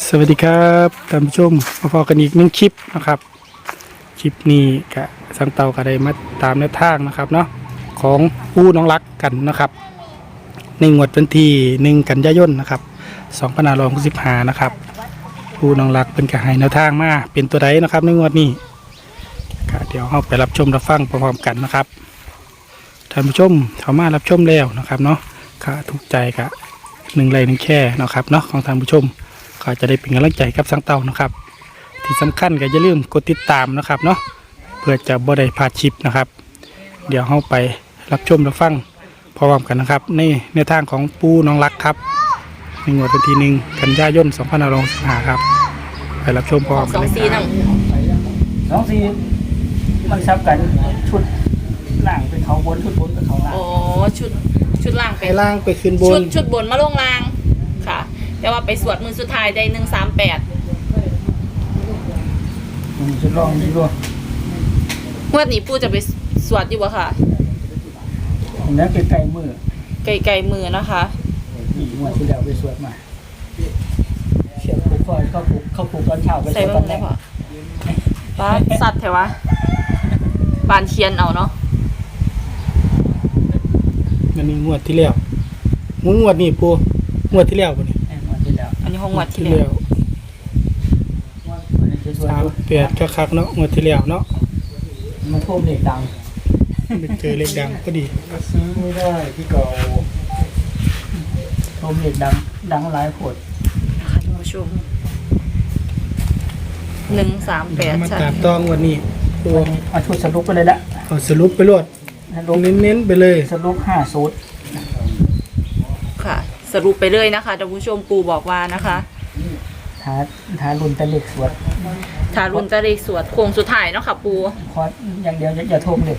สวัสดีครับท่านผู้ชมมาพอกันอีกหนึ่งคลิปนะครับ คลิปนี้กะสังเตาก็ได้มาตามแนวทางนะครับเนาะของผู้น้องรักกันนะครับในงวดวันที่หนึ่งกันยายนนะครับสองพันห้าร้อยหกสิบห้านะครับผู้น้องรักเป็นกระหายแนวทางมาเป็นตัวใดนะครับในงวดนี้ก็เดี๋ยวเราไปรับชมรับฟังพร้อมๆกันนะครับท่านผู้ชมเขามารับชมแล้วนะครับเนาะก็ถูกใจกะหนึ่งไลค์หนึ่งแค่นะครับเนาะของท่านผู้ชม ก็จะได้เป็นกำลังใจกับสังเตานะครับ ที่สำคัญก็อย่าลืมกดติดตามนะครับเนาะเพื่อจะบ่ได้พลาดชิปนะครับ เดี๋ยวเราไปรับชมรับฟังพร้อมกันนะครับในในทางของปูน้องรักครับในงวดวันที่หนึ่งกันยายน2565ครับ ไปรับชมพร้อมสกันองเลยสีคนั่รับงสองสีมันซับกันชุดล่างเป็นเขาบนชุดบนเป็นเขาล่างโอ้ชุดชุดล่างไปเป็นล่างไปขึ้นบชุน ดชุดบนมาลงล่างค่ะ แต่ว่าไปสวดมือสุดท้ายได้หนึ่งสามแปดอืมชุดรองชุดรองงวดนี้ปู่จะไปสวดอยู่บ่ค่ะอันนั้นเป็นไก่มือไกลๆมือนะคะอีกงวดที่แล้วไปสวดมาเขียนผูกคอยเข้าผูกเข้าผูกตอนเช้าไปสใส่วดเบิ่ตองนได้แรกพอป้าสัตว์แถวะปานเทียนเอาเนาะมันมีงวดที่แล้วงวดนี้ปูงวดที่แล้วปูนี่ เอ้ยงวดที่แล้วอันนี้ห้องวัดที่ที่แล้แล้วววันนี้จะสวดสามอยู่แปดก็คักเนาะงวดที่แล้วเนาะมันท่วมเด็กดังไปเจอเลขดังก็ดีซื้อไม่ได้ที่เก่าท่วมเด็กดังดังหลายโผดค่ะท่านผู้ชมหนึ่งสามแปดมาใช่ตามต้องวันนี้ปูวันนี้เอาชุดสรุปไปเลยละเอาสรุปไปรวดสรุปเน้นๆไปเลยสรุปห้าสูตรค่ะ สรุปไปเลยนะคะท่านผู้ชมปู่บอกว่านะคะทาทารุนตะเล็กสวดทารุณตะเลขสวดโค้งสุดท้ายเนาะค่ะปู่คออย่างเดียวอย่าอย่าโทมเด็ก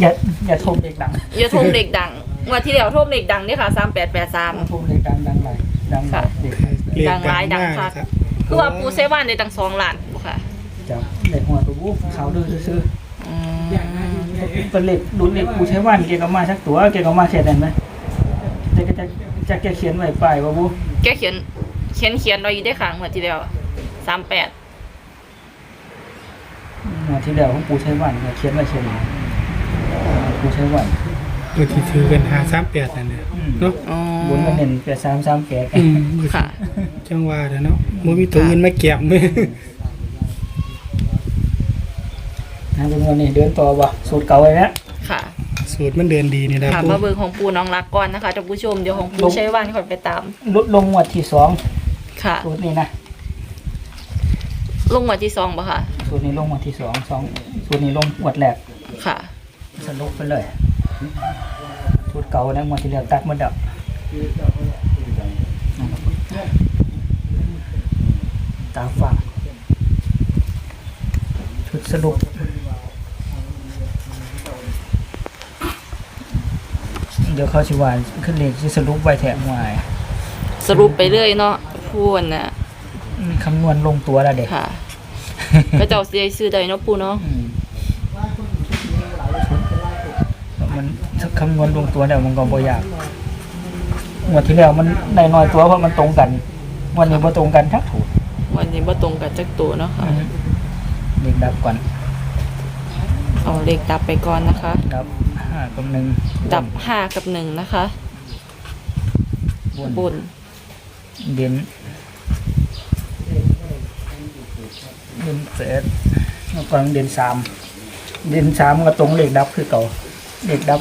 อย่าอย่าโทมเด็กดังอย่าโทมเด็กดังงวันที่แล้วโทมเด็กดังเนี่ยค่ะสามแปดแปดสาม โทมเด็กดังดังไหลายดังไหลายเด็กเรียกดังร้ายดังมกคักนะครับคือว่าปูเซวานในตังสองล้านบ่ค่ะจับเด็กหัวตัวบูเขาดื้อซื้ออืมๆเป็นเหล็กดุนเหล็กกูใช้ว่านเกี่ยวกับมาสักตัวเกี่ยวกับมาเขียนได้ไหมแต่ก็จะ จะแกเขียนไว้ป้ายว่าบูแกเขียนเขียนเขียนไว้อยู่ได้ค่ะงวันที่แล้วสามแปดงวดที่แล้วของปูใช้ว่านเนี่ยเขียนไว้เขียนไว้ปูใช้ว่านเมื่อที่ถือกันหาสามแปดนั่นแหละเนาะอ๋อบนก็เน้นแปดสามสามแปดอืมค่ะ จังหวะเด้อเนาะมันมีตัวเงินมาเก็บมือนะเป็นวันนี้เดินต่อวะสูตรเก่าไว้แล้วค่ะ สูตรมันเดินดีนี่นะค่ะปูมาเบิกของปูน้องรักก่อนนะคะท่านผู้ชมเดี๋ยวของปูใช้วานค่อยไปตาม ลดลงงวดที่สองค่ะ สูตรนี้นะลงงวันที่สองบ่ค่ะสูตรนี้ลงงวดที่สองสองสูตรนี้ลงงวดแรกค่ะ สรุปไปเลยชุดเก่านะงวดที่แล้วตัดหมดแล้วตาฟังชุดสรุป เดี๋ยวเขาชิวานขึ้นเลขที่สรุปไว้แถมวายสรุปไปเลยเนาะพูนน่ะมีคำนวณลงตัวแล้วเด็กค่ะ ก็เจ้าสิได้ซื้อได้เนาะปูเนาะอืมมันคำนวณลงตัวแล้วมันก็บ่ยากงวดที่แล้วมันได้น้อยตัวเพราะมันตรงกันวันนี้บ่ตรงกันทักถูกวันนี้บ่ตรงกับจักตัวเนาะค่ะ เด็กดับก่อน เอาเลขดับไปก่อนนะคะ ดับห้ากับหนึ่งดับห้ากับหนึ่งนะคะ บนบนเด่นเด่นแปดแล้วก็เด่นสามเด่นสามก็ตรงเลขดับคือเก่าเลขดับ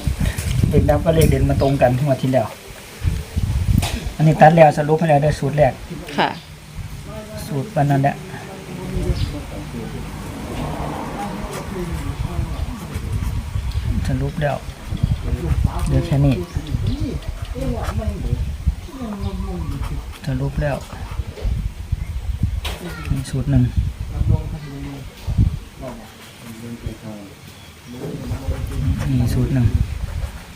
เลขดับก็เลขเด่นมาตรงกันทั้งหมดที่แล้วอันนี้ตัดแล้วสรุปให้แล้วได้สูตรแรกค่ะ สูตรวันนั้นแหละ รุปแล้วเหลือแค่นี้สรุปแล้วมีสูตรหนึ่งมีสูตรหนึ่ง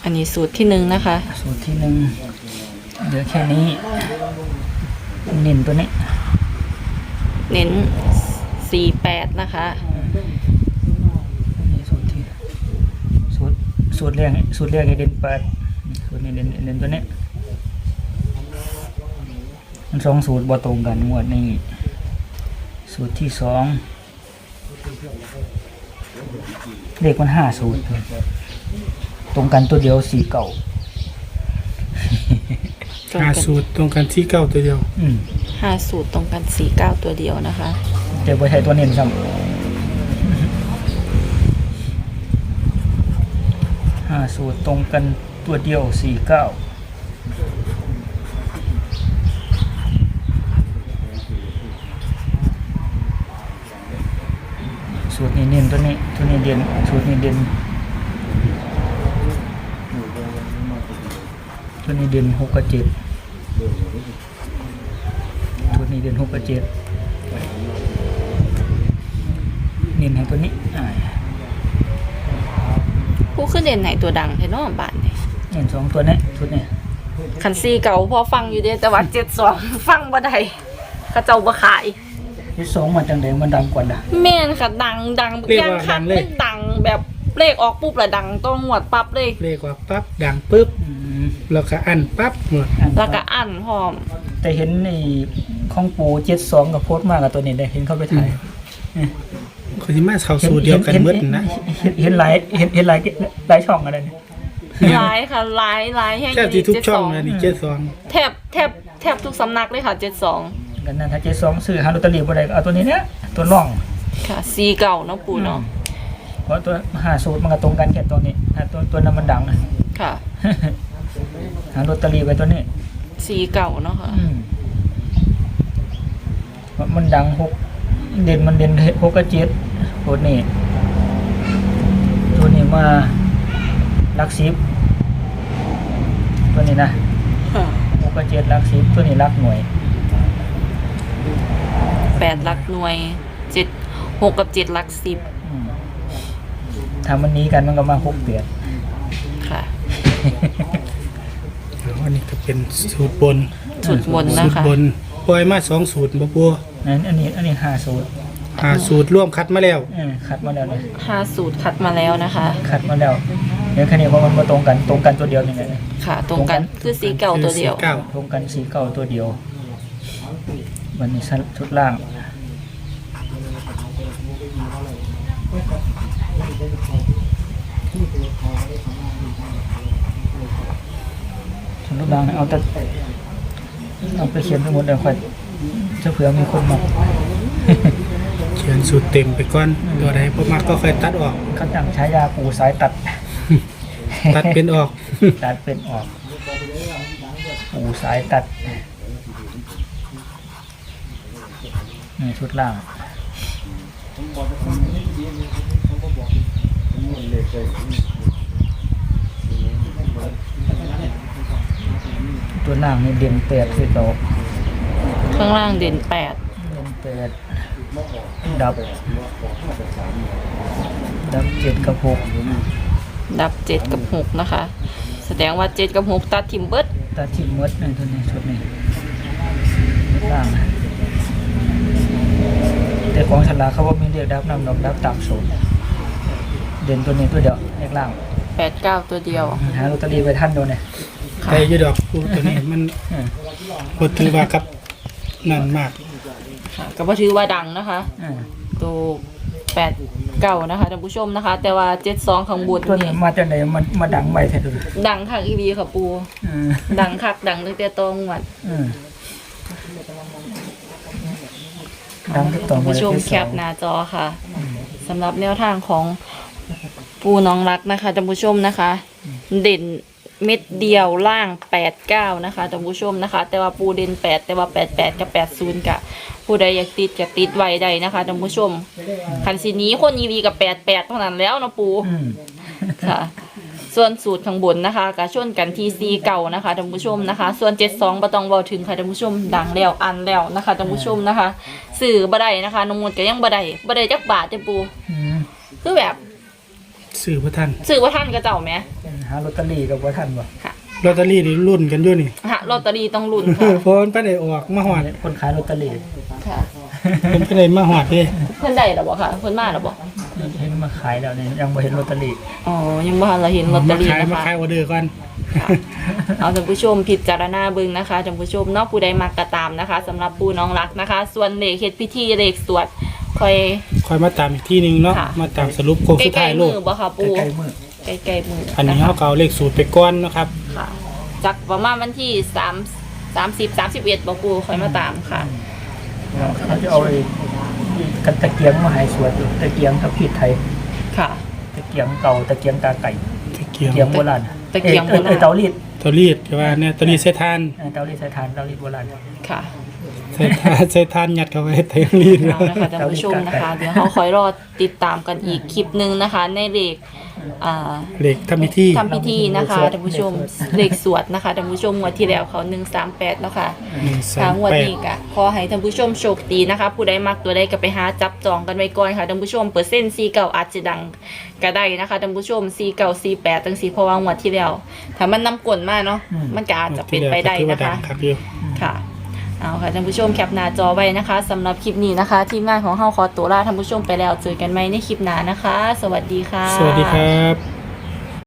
อันนี้สูตรที่หนึ่งนะคะ สูตรที่หนึ่งเหลือแค่นี้ เน้นตัวนี้ เน้นสี่แปดนะคะ นี่สูตรที่สูตร สูตรแรกสูตรแรกให้เด่นแปดสูตรนี้เด่นเด่นตัวนี้มันสองสูตรบ่ตรงกันงวดนี้สูตรที่สองเลขมันห้าสูตรตรงกันตัวเดียวสี่เก่าตรงหากันสูตรตรงกันที่เก้าตัวเดียว อืมห้าสูตรตรงกันสี่เก้าตัวเดียวนะคะ แต่บ่ใช่ตัวเน้นซ้ำ ห้าสูตรตรงกันตัวเดียวสี่เก้าสูตรนี้เน้นตัวนี้ตัวนี้เด่นสูตรนี้เด่นตัวนี้เด่นหกกับเจ็ดสูตรนี้เด่นหกกับเจ็ดเน้นให้ตัวนี้อ่า ผู้ขึ้นเด่นไหนตัวดังเทนอบ้านเนี่ยเน้นสองตัวนี้ชุดนี้คันซีเก่าพอฟังอยู่เด้แต่ว่าเจ็ดสองฟังบ่ได้เขาเจ้าบ่ขายที่สองมาจังเดมันดังกว่าด่ะแม่นค่ะดังดังเรียกย่างว่าคัดักงเลยไม่ดังแบบเลขออกปุ๊บละดังต้องหวดปั๊บเลยเลขว่าปั๊บดังปุ๊บอืมแล้วก็อันปั๊บหมดอันแล้วก็อันพร้อม แต่เห็นในของปูเจ็ดสองกับโพสต์มากกับตัวนี้ได้เห็นเข้าไปถ่าย คนที่มาเข้าสูตรเดียวกันหมดนะเห็นเห็นหลายเห็นเห็นหลายหลายช่องอะไรเนี่ยหลายค่ะหลายหลายแห่งแทบที่ทุกช่อง72เลยนี่เจ็ดสองแทบแทบแทบทุกสำนักเลยค่ะเจ็ดสองกันนั่นถ้าเจ็ดสองซื้อหาลอตเตอรี่บ่ได้ก็เอาตัวนี้เนี่ยตัวร่องค่ะซีเก่าเนาะปูเนาะเพราะตัวหาสูตรมันก็ตรงกันแค่ตัวนี้อะตัวตัวนั้นมันดังนะค่ะหาลอตเตอรี่ไปตัวนี้ซีเก่าเนาะค่ะอืมเพราะมันดังหก เด่นมันเด่นหกกับเจ็ดตัวนี้ตัวนี้มาลักซิบตัวนี้นะค่ะหกกับเจ็ดลักซิบตัวนี้ลักหน่วยแปดหลักหน่วยเจ็ดหกกับเจ็ดหลักสิบอืมถ้ามันหนี้กันมันก็มาหกเปียดค่ะอันนี้ก็เป็นสูตรบนสูตรบนสูนะตรคะบนปล่อยมาสองสูตรบ่ปัวนั้น อันนี้อันนี้ห้าสูตรหาสูตรร่วมคัดมาแล้วเออคัดมาแล้วเลยห้าสูตรคัดมาแล้วนะคะคัดมาแล้วเดี๋ยวแค่นี้เพราะมันมาตรงกันตรงกันตัวเดียวนี่แหละค่ะ ตรงกันคือสีเก่าตัวเดียวคือสี่เก้าตรงกันสีเก่าตัวเดียววันนี้ชั้นชุดล่างฉันรูปร่างเนี่ยเอาแต่เอาไปเขียนไปหมดเลยค่อย จะเผื่อมีคนมาเขียนสูตรเต็มไปก่อนตัวใดพอมักก็ค่อยตัดออก เขาจังใช้ยาปูสายตัด ตัดเป็นออก ตัดเป็นออก ปูสายตัดนี่ชุดล่างตัวล่างนี่เด่นแปดคือเก่า ข้างล่างเด่นแปดเด่นแปดดับ ดับเจ็ดกับหกดับเจ็ดกับหกนะคะ แสดงว่าเจ็ดกับหกตัดทิมเบิดตาทิมมดนี่ตัวนี้ชุดนี้ชุดล่างนะแต่ของฉลากเขาว่ามีเรียกดับนำดอกดับตามสูตรเด่นตัวนี้ตัวเดียวเลขล่างแปดเก้าตัวเดียว หาลอตเตอรี่ไปท่านดูเนี่ยค่ะใครอยู่ดอกกูตัวนี้มันอืมบ่ถือว่ากับ นั่นมาก ค่ะก็บ่ถือว่าดังนะคะอืมตัวแปดเก้านะคะท่านผู้ชมนะคะ แต่ว่าเจ็ดสองข้างบนตัวนี้นี่มาจากไหนมันมาดังไวแท้ดูดิดังคักอีวีค่ะปู อืมดังคักดังตั้งแต่ตองวัดอืมดังที่ต่อท่านมาผู้ชมที่แคสอปงหน้าจอค่ะสำหรับแนวทางของปูน้องรักนะคะท่านผู้ชมนะคะ เด่น เม็ดเดียวล่างแปดเก้านะคะท่านผู้ชมนะคะ แต่ว่าปูเด่นแปดแต่ว่าแปดแปดกับแปดศูนย์กะผู้ใดอยากติดจะติดไว้ได้นะคะท่านผู้ชมคันสีนี้คนยีวีกับแปดแปดเท่านั้นแล้วเนาะปูอืมค่ะ ส่วนสูตรข้างบนนะคะกะชนกันที่ซีเก่านะคะท่านผู้ชมนะคะ ส่วนเจ็ดสองบต้องเบาถึงค่ะท่านผู้ชมดังแล้วอันแล้วนะคะท่านผู้ชมนะคะ สื่อบ่ได้นะคะนองมนต์ก็ยังบ่ได้บ่ได้จักบาทเด้อปูอืมคือแบบ สื่อพระท่านสื่อว่าท่านก็เจ้าแหมหาลอตเตอรี่กับว่าท่านวะค่ะลอตเตอรี่นี่รุ่นกันอยู่นี่ฮะลอตเตอรี่ต้องลุ้นเอค่ะอเพราะมันไปได้ออกมาหอดคนขายลอตเตอรี่ค่ะมันไปได้มาหอดเด้เพิ่นได้หรอบ่ค่ะเพิ่นมาหรอบ่เห็นมาขายแล้วเนี่ยยังไม่เห็นลอตเตอรี่อ๋อยังบ่ทันเราเห็นลอตเตอมารี่ขายนะมาคะ ขายออเดอร์ก่อนค่ะเอาท่านผู้ชมพิจารณาเบิ่งนะคะท่านผู้ชมเนอกผู้ใดมักกระตามนะคะสำหรับปูน้องรักนะคะ ส่วนเลขเฮ็ดพิธีเลขสวด คอย ค่อยมาตามอีกที่หนึงเนาะค่ะ มาตามสรุปโค้งใกสุดท้าล้ยๆโลมืกอบ่ค่ะปูใกล้ๆมือใกล้ๆมืออันนี้ะคะเฮาก็เอาเลขสูตรไปก่อนนะครับค่ะจากประมาณวันที่3 30 31บ่ปูคอยมาตามค่ะ เขาจะเอาไอ้กันตะเกียงมาให้สวดตะเกียงกับผิดไทย ค่ะ ตะเกียงเก่าตะเกียงตาไก่ตะเกียงตะเกียงโบราณตะเกียงโบราณอ้อ้เตารีดเตารีดก็ว่าเนี่ยเตารีดใส่ทาน เออเตารีดใส่ทานเตารีดโบราณค่ะ ใส่ทานใส่ทานยัดเข้าไว้เตารีดเอานะคะท่านผู้ชมนะคะ เดี๋ยวเขาคอยรอติดตามกันอีกคลิปหนึ่งนะคะ ในเลขอ่าเลขทำพิธีทำพิธีนะคะท่านผู้ชมเลขสวดนะคะท่านผู้ชมงวดที่แล้วเขา138เนาะค่ะ หนึ่งสาทามงวดแปดนี้ก็ขอให้ท่านผู้ชมโชคดีนะคะ ผู้ใดมักตัวใดก็ไปหาจับจองกันไว้ก่อนค่ะท่านผู้ชมเปอร์เซ็นต์ซีเก่าอาจจะดังก็ได้นะคะท่านผู้ชมซีเก่าซีแปดตั้งสีเพราะว่างวดที่แล้วถ้ามันนำกลมาเนาะมันก็อาจจะเป็นไปได้ที่ว่านะดัคะงครับพี่ค่ะ เอาค่ะท่านผู้ชมแคปหน้าจอไว้นะคะสำหรับคลิปนี้นะคะ ทีมงานของเฮาขอตัวลาท่านผู้ชมไปแล้วเจอกันไหมในคลิปหน้านะคะ สวัสดีค่ะ สวัสดีครับ